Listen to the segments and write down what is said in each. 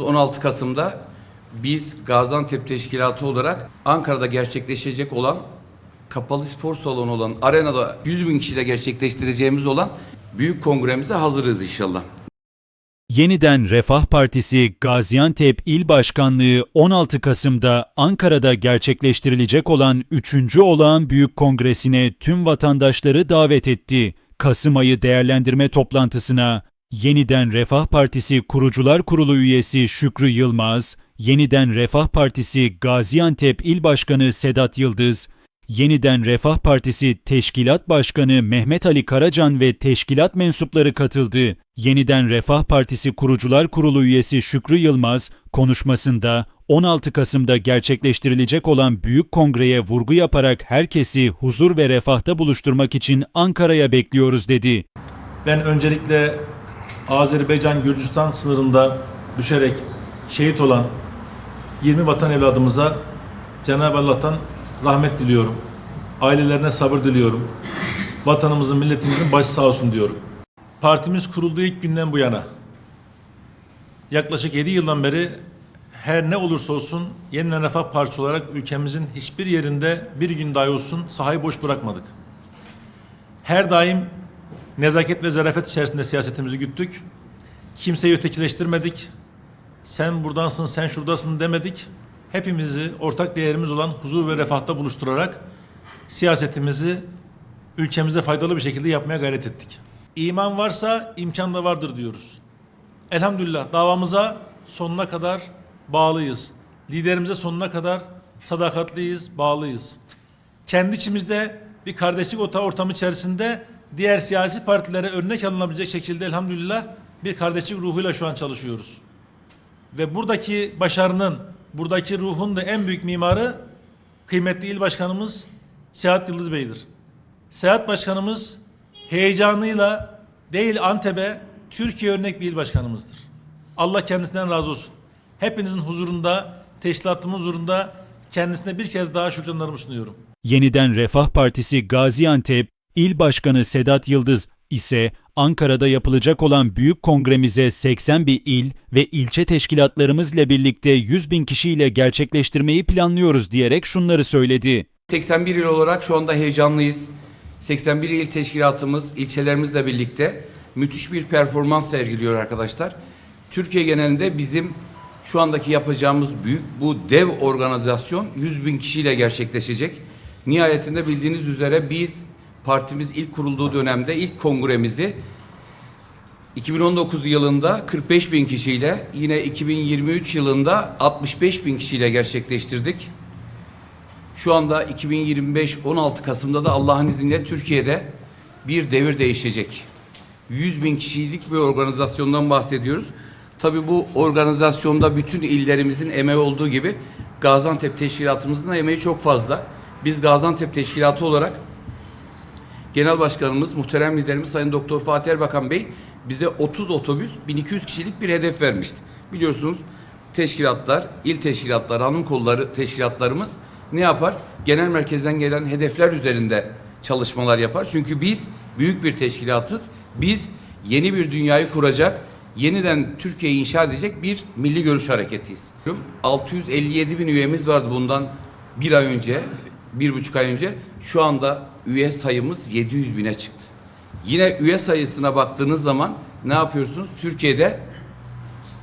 16 Kasım'da biz Gaziantep Teşkilatı olarak Ankara'da gerçekleşecek olan kapalı spor salonu olan arenada 100 bin kişiyle gerçekleştireceğimiz olan büyük kongremize hazırız inşallah. Yeniden Refah Partisi Gaziantep İl Başkanlığı 16 Kasım'da Ankara'da gerçekleştirilecek olan 3. olağan büyük kongresine tüm vatandaşları davet etti. Kasım ayı değerlendirme toplantısına Yeniden Refah Partisi Kurucular Kurulu üyesi Şükrü Yılmaz, Yeniden Refah Partisi Gaziantep İl Başkanı Sedat Yıldız, Yeniden Refah Partisi Teşkilat Başkanı Mehmet Ali Karacan ve teşkilat mensupları katıldı. Yeniden Refah Partisi Kurucular Kurulu üyesi Şükrü Yılmaz konuşmasında 16 Kasım'da gerçekleştirilecek olan büyük kongreye vurgu yaparak herkesi huzur ve refahta buluşturmak için Ankara'ya bekliyoruz dedi. Ben öncelikle Azerbaycan-Gürcistan sınırında düşerek şehit olan 20 vatan evladımıza Cenab-ı Allah'tan rahmet diliyorum. Ailelerine sabır diliyorum. Vatanımızın, milletimizin başı sağ olsun diyorum. Partimiz kurulduğu ilk günden bu yana yaklaşık 7 yıldan beri her ne olursa olsun Yeniden Refah Partisi olarak ülkemizin hiçbir yerinde bir gün dahi olsun sahayı boş bırakmadık. Her daim nezaket ve zarafet içerisinde siyasetimizi güttük. Kimseyi ötekileştirmedik. Sen buradansın, sen şuradasın demedik. Hepimizi ortak değerimiz olan huzur ve refahta buluşturarak siyasetimizi ülkemize faydalı bir şekilde yapmaya gayret ettik. İman varsa imkan da vardır diyoruz. Elhamdülillah davamıza sonuna kadar bağlıyız. Liderimize sonuna kadar sadakatliyiz, bağlıyız. Kendi içimizde bir kardeşlik ota- ortamı içerisinde diğer siyasi partilere örnek alınabilecek şekilde elhamdülillah bir kardeşlik ruhuyla şu an çalışıyoruz. Ve buradaki başarının, buradaki ruhun da en büyük mimarı kıymetli il başkanımız Sehat Yıldız Bey'dir. Seyahat Başkanımız heyecanıyla değil Antep'e Türkiye örnek bir il başkanımızdır. Allah kendisinden razı olsun. Hepinizin huzurunda, teşkilatımın huzurunda kendisine bir kez daha şükranlarımı sunuyorum. Yeniden Refah Partisi Gaziantep İl Başkanı Sedat Yıldız ise Ankara'da yapılacak olan büyük kongremize 81 il ve ilçe teşkilatlarımızla birlikte 100 bin kişiyle gerçekleştirmeyi planlıyoruz diyerek şunları söyledi. 81 il olarak şu anda heyecanlıyız. 81 il teşkilatımız ilçelerimizle birlikte müthiş bir performans sergiliyor arkadaşlar. Türkiye genelinde bizim şu andaki yapacağımız büyük bu dev organizasyon 100 bin kişiyle gerçekleşecek. Nihayetinde bildiğiniz üzere biz partimiz ilk kurulduğu dönemde ilk kongremizi 2019 yılında 45 bin kişiyle yine 2023 yılında 65 bin kişiyle gerçekleştirdik. Şu anda 2025 16 Kasım'da da Allah'ın izniyle Türkiye'de bir devir değişecek. 100 bin kişilik bir organizasyondan bahsediyoruz. Tabii bu organizasyonda bütün illerimizin emeği olduğu gibi Gaziantep Teşkilatımızın da emeği çok fazla. Biz Gaziantep Teşkilatı olarak Genel Başkanımız, muhterem liderimiz Sayın Doktor Fatih Erbakan Bey bize 30 otobüs 1200 kişilik bir hedef vermişti. Biliyorsunuz teşkilatlar, il teşkilatları, hanım kolları teşkilatlarımız ne yapar? Genel merkezden gelen hedefler üzerinde çalışmalar yapar. Çünkü biz büyük bir teşkilatız. Biz yeni bir dünyayı kuracak, yeniden Türkiye'yi inşa edecek bir milli görüş hareketiyiz. 657 bin üyemiz vardı bundan bir ay önce, bir buçuk ay önce. Şu anda üye sayımız 700 bine çıktı. Yine üye sayısına baktığınız zaman ne yapıyorsunuz? Türkiye'de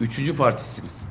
üçüncü partisiniz.